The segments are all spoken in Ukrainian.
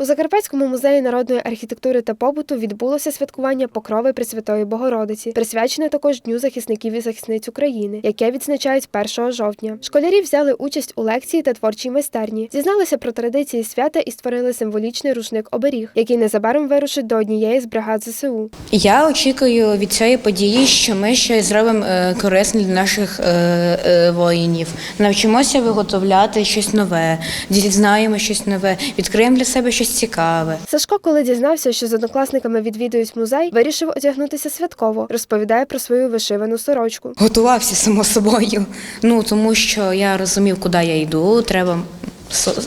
У Закарпатському музеї народної архітектури та побуту відбулося святкування Покрови Пресвятої Богородиці, присвячене також Дню захисників і захисниць України, яке відзначають 1 жовтня. Школярі взяли участь у лекції та творчій майстерні, зізналися про традиції свята і створили символічний рушник оберіг, який незабаром вирушить до однієї з бригад ЗСУ. Я очікую від цієї події, що ми щось зробимо е, корисне для наших е, е, воїнів. Навчимося виготовляти щось нове, дізнаємо щось нове, відкриємо для себе щось цікаве. Сашко, коли дізнався, що з однокласниками відвідують музей, вирішив одягнутися святково, розповідає про свою вишивану сорочку. Готувався само собою. Ну тому що я розумів, куди я йду. Треба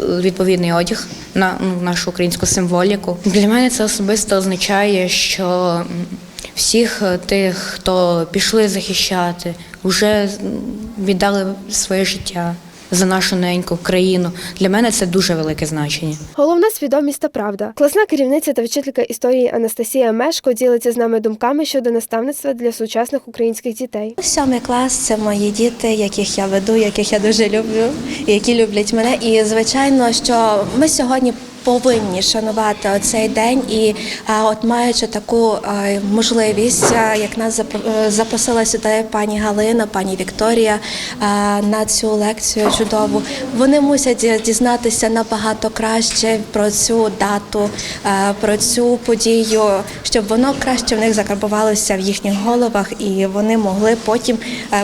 відповідний одяг на ну, нашу українську символіку. Для мене це особисто означає, що всіх тих, хто пішли захищати, вже віддали своє життя за нашу неньку країну. Для мене це дуже велике значення. Головна свідомість та правда. Класна керівниця та вчителька історії Анастасія Мешко ділиться з нами думками щодо наставництва для сучасних українських дітей. Сьомий клас це мої діти, яких я веду, яких я дуже люблю, які люблять мене. І звичайно, що ми сьогодні. Повинні шанувати цей день, і от маючи таку можливість, як нас е, запросила сюди пані Галина, пані Вікторія на цю лекцію чудову. Вони мусять дізнатися набагато краще про цю дату, про цю подію, щоб воно краще в них закарбувалося в їхніх головах, і вони могли потім,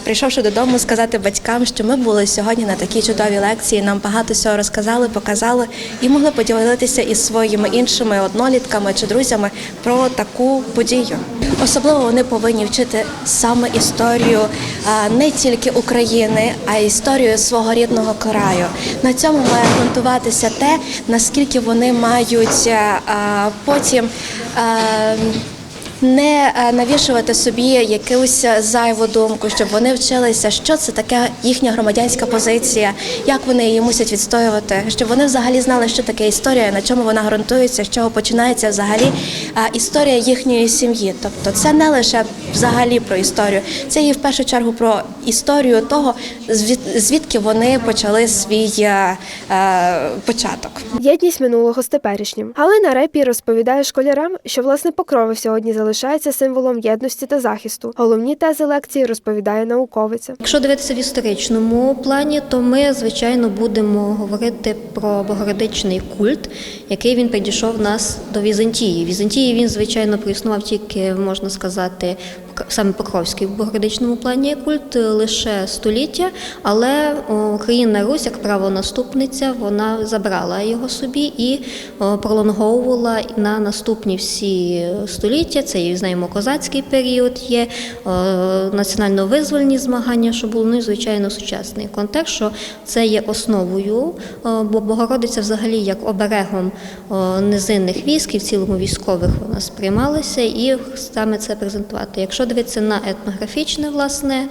прийшовши додому, сказати батькам, що ми були сьогодні на такій чудовій лекції. Нам багато всього розказали, показали і могли поділитися із своїми іншими однолітками чи друзями про таку подію. Особливо вони повинні вчити саме історію е, не тільки України, а й історію свого рідного краю. На цьому має ґрунтуватися те, наскільки вони мають е, потім. Не е, навішувати собі якусь зайву думку, щоб вони вчилися, що це таке їхня громадянська позиція, як вони її мусять відстоювати, щоб вони взагалі знали, що таке історія, на чому вона ґрунтується, з чого починається взагалі е, історія їхньої сім'ї. Тобто, це не лише взагалі про історію, це і в першу чергу про історію того, звід- звідки вони почали свій е, е, початок. Єдність минулого з теперішнім. Галина Репі розповідає школярам, що власне покрови сьогодні залишається символом єдності та захисту. Головні тези лекції розповідає науковиця. Якщо дивитися в історичному плані, то ми звичайно будемо говорити про богородичний культ, який він підійшов нас до Візантії. Візантії він, звичайно, проіснував тільки, можна сказати, саме Покровський в богородичному плані культ е, лише століття, але о, країна Русь, як правонаступниця, вона забрала його собі і пролонговувала на наступні всі століття. Це знаємо козацький період є, е, національно-визвольні змагання, що було, ну і звичайно сучасний контекст, що це є основою, е, бо Богородиця взагалі як оберегом е, низинних військ і в цілому військових вона сприймалася, і саме це презентувати. Якщо дивитися на етнографічне власне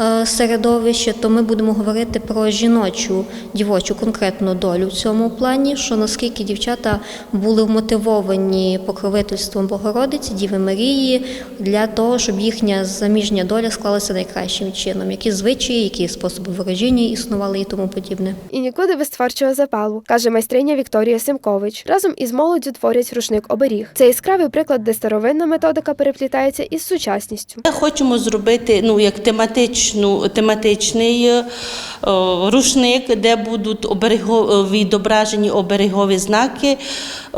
е, середовище, то ми будемо говорити про жіночу дівочу конкретну долю в цьому плані, що наскільки дівчата були вмотивовані покровительством Богородиці, Діви Марії для того, щоб їхня заміжня доля склалася найкращим чином, які звичаї, які способи ворожіння існували і тому подібне. І нікуди без творчого запалу, каже майстриня Вікторія Семкович. Разом із молоддю творять рушник оберіг. Це яскравий приклад, де старовинна методика переплітається із сучасністю. Ми хочемо зробити ну, як тематичну, тематичний е, рушник, де будуть оберегові, відображені оберегові знаки.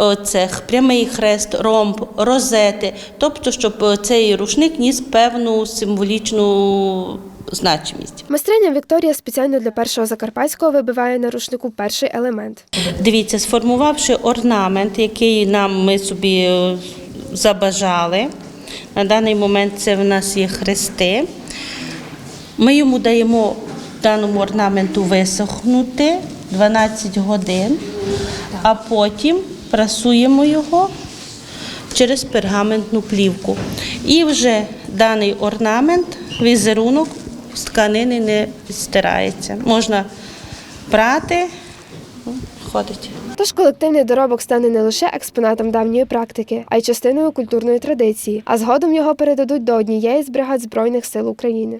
Е, Це прямий хрест, ромб, розети. Тобто, щоб е, цей рушник ніс певну символічну значимість. Майстриня Вікторія спеціально для першого закарпатського вибиває на рушнику перший елемент. Дивіться, сформувавши орнамент, який нам ми собі забажали. На даний момент це в нас є хрести. Ми йому даємо даному орнаменту висохнути 12 годин, а потім прасуємо його через пергаментну плівку. І вже даний орнамент, візерунок з тканини не стирається. Можна прати, ходить. Тож колективний доробок стане не лише експонатом давньої практики, а й частиною культурної традиції, а згодом його передадуть до однієї з бригад Збройних сил України.